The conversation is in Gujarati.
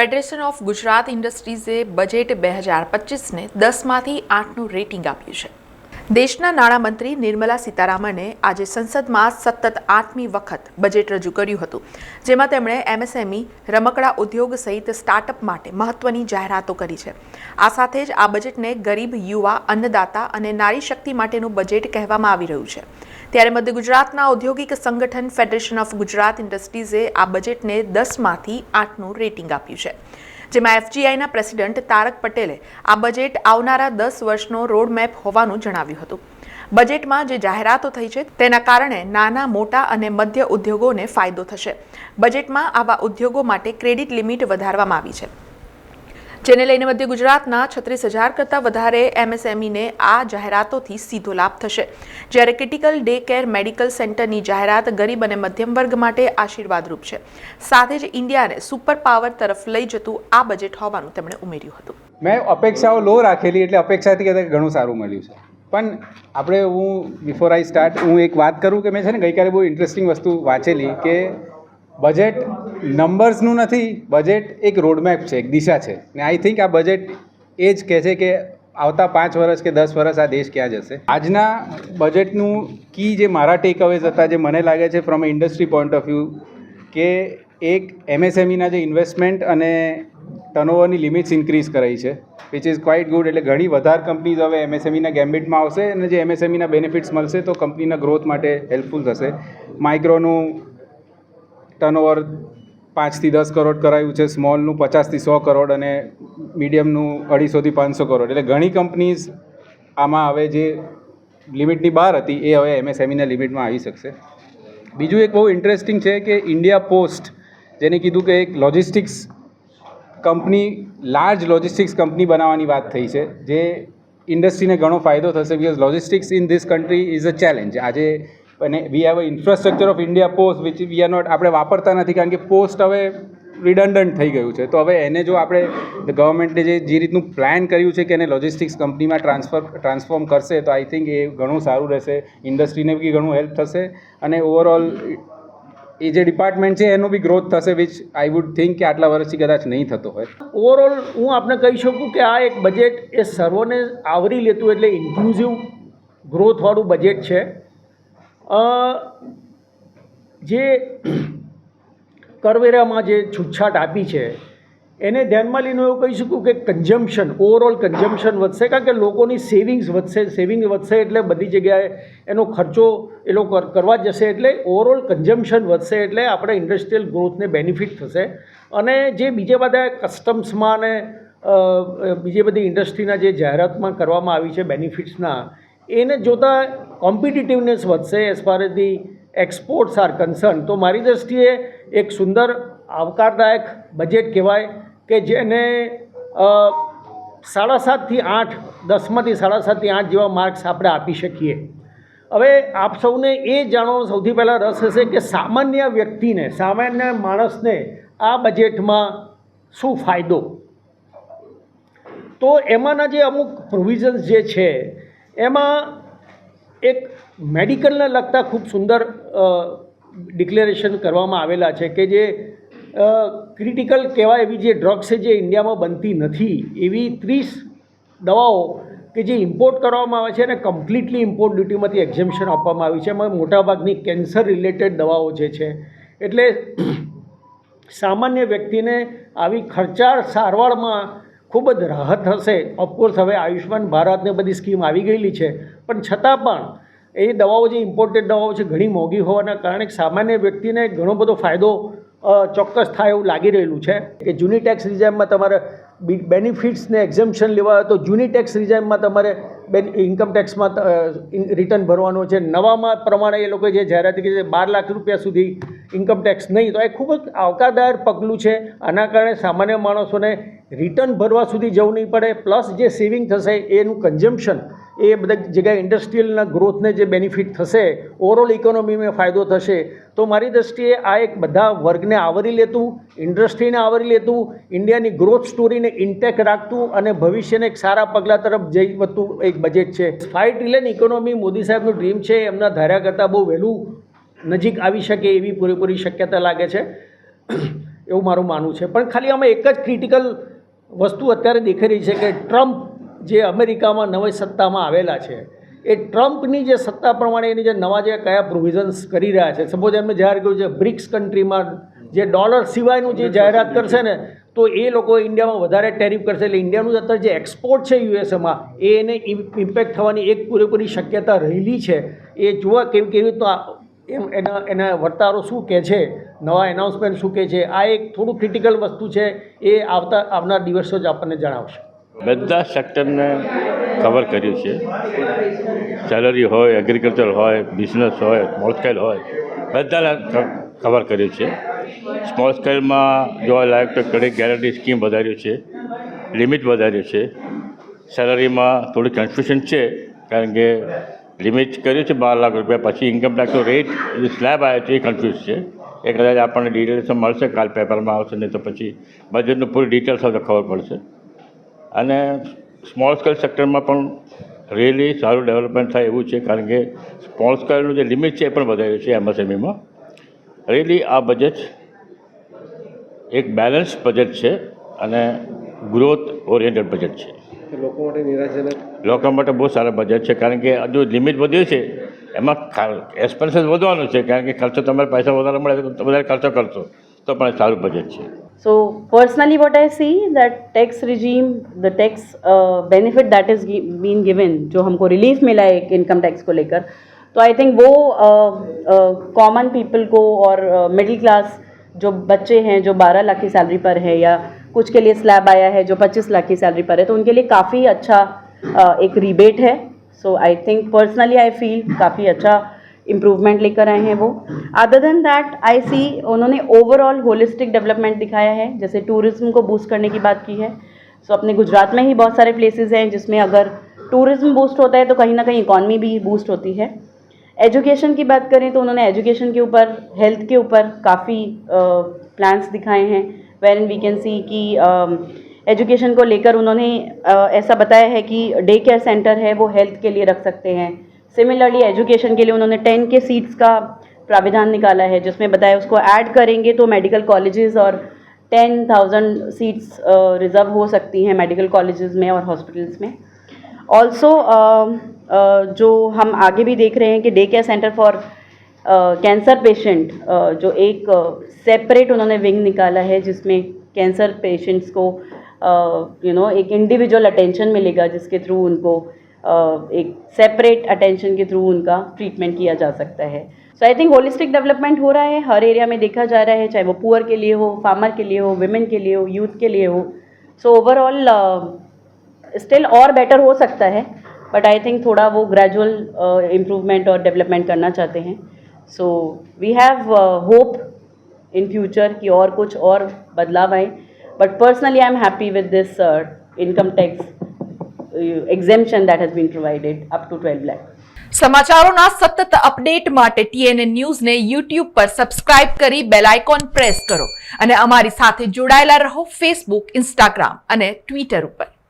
ફેડરેશન ઓફ ગુજરાત ઇન્ડસ્ટ્રીઝે બજેટ બે હજાર પચીસને દસમાંથી આઠનું રેટિંગ આપ્યું છે. દેશના નાણામંત્રી નિર્મલા સીતારામને આજે સંસદમાં સતત આઠમી વખત બજેટ રજૂ કર્યું હતું, જેમાં તેમણે એમએસએમઈ, રમકડા ઉદ્યોગ સહિત સ્ટાર્ટઅપ માટે મહત્વની જાહેરાતો કરી છે. આ સાથે જ આ બજેટને ગરીબ, યુવા, અન્નદાતા અને નારી શક્તિ માટેનું બજેટ કહેવામાં આવી રહ્યું છે. ત્યારે મધ્ય ગુજરાતના ઔદ્યોગિક સંગઠન ફેડરેશન ઓફ ગુજરાત ઇન્ડસ્ટ્રીઝે આ બજેટને દસમાંથી આઠનું રેટિંગ આપ્યું છે. જેમાં એફજીઆઈના પ્રેસિડેન્ટ તારક પટેલે આ બજેટ આવનારા દસ વર્ષનો રોડમેપ હોવાનું જણાવ્યું હતું. બજેટમાં જે જાહેરાતો થઈ છે તેના કારણે નાના, મોટા અને મધ્ય ઉદ્યોગોને ફાયદો થશે. બજેટમાં આવા ઉદ્યોગો માટે ક્રેડિટ લિમિટ વધારવામાં આવી છે. જેને લઈને મધ્ય ગુજરાતના છત્રીસ હજાર કરતાં વધારે એમએસએમઈને આ જાહેરાતોથી સીધો લાભ થશે. જ્યારે ક્રિટિકલ ડે કેર મેડિકલ સેન્ટરની જાહેરાત ગરીબ અને મધ્યમ વર્ગ માટે આશીર્વાદરૂપ છે. સાથે જ ઇન્ડિયાને સુપર પાવર તરફ લઈ જતું આ બજેટ હોવાનું તેમણે ઉમેર્યું હતું. મેં અપેક્ષાઓ લો રાખેલી એટલે અપેક્ષાથી કદાચ ઘણું સારું મળ્યું છે. પણ આપણે હું બિફોર આઈ સ્ટાર્ટ હું એક વાત કરું કે મેં છે ને ગઈકાલે બહુ ઇન્ટરેસ્ટિંગ વસ્તુ વાંચેલી કે બજેટ નંબર્સનું નથી, બજેટ એક રોડમેપ છે, એક દિશા છે. ને આઈ થિંક આ બજેટ એ જ કહે છે કે આવતા પાંચ વર્ષ કે દસ વર્ષ આ દેશ ક્યાં જશે? આજના બજેટનું કી જે મારા ટેક અવેઝ હતા, જે મને લાગે છે from industry point of view કે એક એમએસએમઈના જે ઇન્વેસ્ટમેન્ટ અને ટર્નઓવરની લિમિટ્સ ઇન્ક્રીઝ કરાઈ છે વિચ ઇઝ ક્વાઇટ ગુડ એટલે ઘણી વધારે કંપનીઝ હવે એમએસએમઈના ગેમ્બિટમાં આવશે અને જે એમએસએમઈના બેનિફિટ્સ મળશે, તો કંપનીના ગ્રોથ માટે હેલ્પફુલ થશે. માઇક્રોનું ટર્નઓવર પાંચથી દસ કરોડ કરાયું છે સ્મોલનું પચાસથી સો કરોડ અને મીડિયમનું અઢીસોથી પાંચસો કરોડ. એટલે ઘણી કંપનીઝ આમાં હવે જે લિમિટની બહાર હતી, એ હવે એમએસએમઈના લિમિટમાં આવી શકશે. બીજું એક બહુ ઇન્ટરેસ્ટિંગ છે કે ઇન્ડિયા પોસ્ટ જેને કીધું કે એક logistics company large logistics company બનાવવાની વાત થઈ છે, જે ઇન્ડસ્ટ્રીને ઘણો ફાયદો થશે because logistics in this country is a challenge આજે અને we have a infrastructure of India post which we are not આપણે વાપરતા નથી, કારણ કે પોસ્ટ હવે રિડન્ડન્ટ થઈ ગયું છે. તો હવે એને જો આપણે ગવર્મેન્ટે જે જે રીતનું પ્લાન કર્યું છે કે એને લોજિસ્ટિક્સ કંપનીમાં ટ્રાન્સફર ટ્રાન્સફોર્મ કરશે, તો આઈ થિંક એ ઘણું સારું રહેશે. ઇન્ડસ્ટ્રીને બી ઘણું હેલ્પ થશે. અને ઓવરઓલ એ જે ડિપાર્ટમેન્ટ છે, એનો બી ગ્રોથ થશે વિચ આઈ વુડ થિંક કે આટલા વર્ષથી કદાચ નહીં થતો હોય. ઓવરઓલ હું આપને કહી શકું કે આ એક બજેટ એ સર્વોને આવરી લેતું, એટલે ઇન્ક્લુઝિવ ગ્રોથવાળું બજેટ છે. જે કરવેરામાં જે છૂટછાટ આપી છે, એને ધ્યાનમાં લઈને એવું કહી શકું કે કન્ઝમ્પશન ઓવરઓલ કન્ઝમ્પશન વધશે, કારણ કે લોકોની સેવિંગ્સ વધશે સેવિંગ વધશે એટલે બધી જગ્યાએ એનો ખર્ચો એ લોકો કર- કરવા જશે એટલે ઓવરઓલ કન્ઝમ્પશન વધશે એટલે આપણે ઇન્ડસ્ટ્રીયલ ગ્રોથને બેનિફિટ થશે. અને જે બીજા બધા કસ્ટમ્સમાં અને બીજી બધી ઇન્ડસ્ટ્રીના જે જાહેરાતમાં કરવામાં આવી છે બેનિફિટ્સના એને જોતાં કોમ્પિટિટિવનેસ વધશે as far as the exports are concern તો મારી દૃષ્ટિએ એક સુંદર, આવકારદાયક બજેટ કહેવાય કે જેને સાડા સાતથી આઠ, દસમાંથી સાડા સાતથી આઠ જેવા માર્ક્સ આપણે આપી શકીએ. હવે આપ સૌને એ જાણવાનો સૌથી પહેલાં રસ હશે કે સામાન્ય વ્યક્તિને, સામાન્ય માણસને આ બજેટમાં શું ફાયદો? તો એમાંના જે અમુક પ્રોવિઝન્સ જે છે એમાં એક મેડિકલને લગતા ખૂબ સુંદર ડિક્લેરેશન કરવામાં આવેલા છે કે જે ક્રિટિકલ કહેવાય એવી જે ડ્રગ્સ છે જે ઇન્ડિયામાં બનતી નથી, એવી ત્રીસ દવાઓ કે જે ઇમ્પોર્ટ કરવામાં આવે છે અને કમ્પ્લીટલી ઇમ્પોર્ટ ડ્યુટીમાંથી એક્ઝેમ્પશન આપવામાં આવી છે. એમાં મોટાભાગની કેન્સર રિલેટેડ દવાઓ જે છે, એટલે સામાન્ય વ્યક્તિને આવી ખર્ચાળ સારવારમાં ખૂબ જ રાહત થશે ઓફકોર્સ હવે આયુષ્યમાન ભારતને બધી સ્કીમ આવી ગયેલી છે. પણ છતાં પણ એ દવાઓ જે ઇમ્પોર્ટેડ દવાઓ છે, ઘણી મોંઘી હોવાના કારણે સામાન્ય વ્યક્તિને ઘણો બધો ફાયદો ચોક્કસ થાય એવું લાગી રહેલું છે. કે જૂની ટેક્સ રિઝાઇમમાં તમારે બેનિફિટ્સને એક્ઝમ્પશન લેવા હોય તો જૂની ટેક્સ રિઝાઇમમાં તમારે બેન ઇન્કમ ટેક્સમાં રિટર્ન ભરવાનું છે. નવામાં પ્રમાણે એ લોકો જે જાહેરાત કરી છે, બાર લાખ રૂપિયા સુધી ઇન્કમ ટેક્સ નહીં. તો એ ખૂબ જ આવકારદાયક પગલું છે. આના કારણે સામાન્ય માણસોને રિટર્ન ભરવા સુધી જવું નહીં પડે. પ્લસ જે સેવિંગ થશે એનું કન્ઝમ્પશન એ બધા જગ્યાએ ઇન્ડસ્ટ્રીયલના ગ્રોથને જે બેનિફિટ થશે ઓવરઓલ ઇકોનોમીમાં ફાયદો થશે. તો મારી દ્રષ્ટિએ આ એક બધા વર્ગને આવરી લેતું ઇન્ડસ્ટ્રીને આવરી લેતું ઇન્ડિયાની ગ્રોથ સ્ટોરીને ઇન્ટેક રાખતું અને ભવિષ્યને એક સારા પગલાં તરફ જઈ વધતું એક બજેટ છે. ફાઇવ ટ્રિલિયન ઇકોનોમી મોદી સાહેબનું ડ્રીમ છે, એમના ધાર્યા કરતાં બહુ વહેલું નજીક આવી શકે એવી પૂરેપૂરી શક્યતા લાગે છે. એવું મારું માનવું છે. પણ ખાલી આમાં એક જ ક્રિટિકલ વસ્તુ અત્યારે દેખાઈ રહી છે કે ટ્રમ્પ જે અમેરિકામાં નવી સત્તામાં આવેલા છે એ ટ્રમ્પની જે સત્તા પ્રમાણે એની જે નવા જે કયા પ્રોવિઝન્સ કરી રહ્યા છે સપોઝ એમને જાહેર કર્યું છે બ્રિક્સ કન્ટ્રીમાં જે ડોલર સિવાયનું જે જાહેરાત કરશે ને તો એ લોકો ઇન્ડિયામાં વધારે ટેરિફ કરશે એટલે ઇન્ડિયાનું અત્યારે જે એક્સપોર્ટ છે યુએસએમાં એ એને ઇમ્પેક્ટ થવાની એક પૂરેપૂરી શક્યતા રહેલી છે. એ જોવા કેમ કેવી રીતના એમ એના એના વર્તારો શું કહે છે નવા એનાઉન્સમેન્ટ શું કહે છે આ એક થોડું ક્રિટિકલ વસ્તુ છે એ આવતા આવનાર દિવસો જ આપણને જણાવશે. બધા સેક્ટરને કવર કર્યું છે. સેલરી હોય એગ્રીકલ્ચર હોય બિઝનેસ હોય સ્મોલ સ્કેલ હોય, બધાને કવર કર્યું છે. સ્મોલ સ્કેલમાં જોવા લાયક તો ક્રેડિટ ગેરંટી સ્કીમ વધાર્યું છે. લિમિટ વધાર્યું છે. સેલરીમાં થોડું કન્ફ્યુઝન છે, કારણ કે લિમિટ કર્યું છે બાર લાખ રૂપિયા, પછી ઇન્કમ ટેક્સનો રેટ સ્લેબ આવ્યો છે એ કન્ફ્યુઝ છે. એ કદાચ આપણને ડિટેલ્સ મળશે, કાલ પેપરમાં આવશે, નહીં તો પછી બજેટનું પૂરી ડિટેલ્સ તો ખબર પડશે. અને સ્મોલ સ્કેલ સેક્ટરમાં પણ રિયલી સારું ડેવલપમેન્ટ થાય એવું છે કારણ કે સ્મોલ સ્કેલનું જે લિમિટ છે એ પણ વધાર્યું છે એમએસએમઈમાં રિયલી આ બજેટ એક બેલેન્સ બજેટ છે અને ગ્રોથ ઓરિએન્ટેડ બજેટ છે. લોકો માટે નિરાશાજનક? લોકો માટે બહુ સારા બજેટ છે કારણ કે જો લિમિટ વધ્યું છે એમાં એક્સપેન્સીસ વધવાનું છે કારણ કે ખર્ચો તમારે પૈસા વધારે મળે તો વધારે ખર્ચો કરશો તો પણ સારું બજેટ છે. So personally, what I see that tax regime, the tax uh, benefit that is gi- given, जो हमको रिलीफ मिला है इनकम टैक्स को लेकर तो आई थिंक वो कॉमन पीपल को और मिडिल क्लास जो बच्चे हैं जो 12 लाख की सैलरी पर है या कुछ के लिए स्लैब आया है जो 25 लाख की सैलरी पर है तो उनके लिए काफ़ी अच्छा uh, एक रिबेट है। So I think personally I feel काफ़ी अच्छा इम्प्रूवमेंट लेकर आए हैं वो। Other than that I see उन्होंने ओवरऑल होलिस्टिक डेवलपमेंट दिखाया है जैसे टूरिज़्म को बूस्ट करने की बात की है। सो so, अपने गुजरात में ही बहुत सारे प्लेसेस हैं जिसमें अगर टूरिज़्म बूस्ट होता है तो कहीं ना कहीं इकॉनमी भी बूस्ट होती है। एजुकेशन की बात करें तो उन्होंने एजुकेशन के ऊपर हेल्थ के ऊपर काफ़ी प्लान्स uh, दिखाए हैं where in we can see कि एजुकेशन को लेकर उन्होंने ऐसा बताया है कि डे केयर सेंटर है वो हेल्थ के लिए रख सकते हैं। सिमिलरली एजुकेशन के लिए उन्होंने टेन के सीट्स का प्राविधान निकाला है जिसमें बताया उसको ऐड करेंगे तो मेडिकल कॉलेजेस और टेन थाउज़ेंड सीट्स रिज़र्व हो सकती हैं मेडिकल कॉलेजेस में और हॉस्पिटल्स में। ऑल्सो जो हम आगे भी देख रहे हैं कि day care centre for cancer patient जो एक सेपरेट उन्होंने विंग निकाला है जिसमें कैंसर पेशेंट्स को you uh, know you know, एक इंडिविजुअल अटेंशन मिलेगा जिसके थ्रू उनको uh, एक सेपरेट अटेंशन के थ्रू उनका ट्रीटमेंट किया जा सकता है। So I think holistic development हो रहा है, हर एरिया में देखा जा रहा है, चाहे वो पुअर के लिए हो फार्मर के लिए हो विमेन के लिए हो यूथ के लिए हो। सो ओवरऑल स्टिल और बेटर हो सकता है बट आई थिंक थोड़ा वो ग्रेजुअल इम्प्रूवमेंट और डेवलपमेंट करना चाहते हैं। So we have hope in future कि और कुछ और बदलाव आए but personally I am happy with this income tax exemption that has been provided up to 12 lakh. સમાચારોના સતત અપડેટ માટે ટીએનએ ન્યૂઝને યુટ્યુબ પર સબસ્ક્રાઇબ કરી બેલ આઇકોન પ્રેસ કરો અને અમારી સાથે જોડાયેલા રહો ફેસબુક ઇન્સ્ટાગ્રામ અને ટ્વિટર ઉપર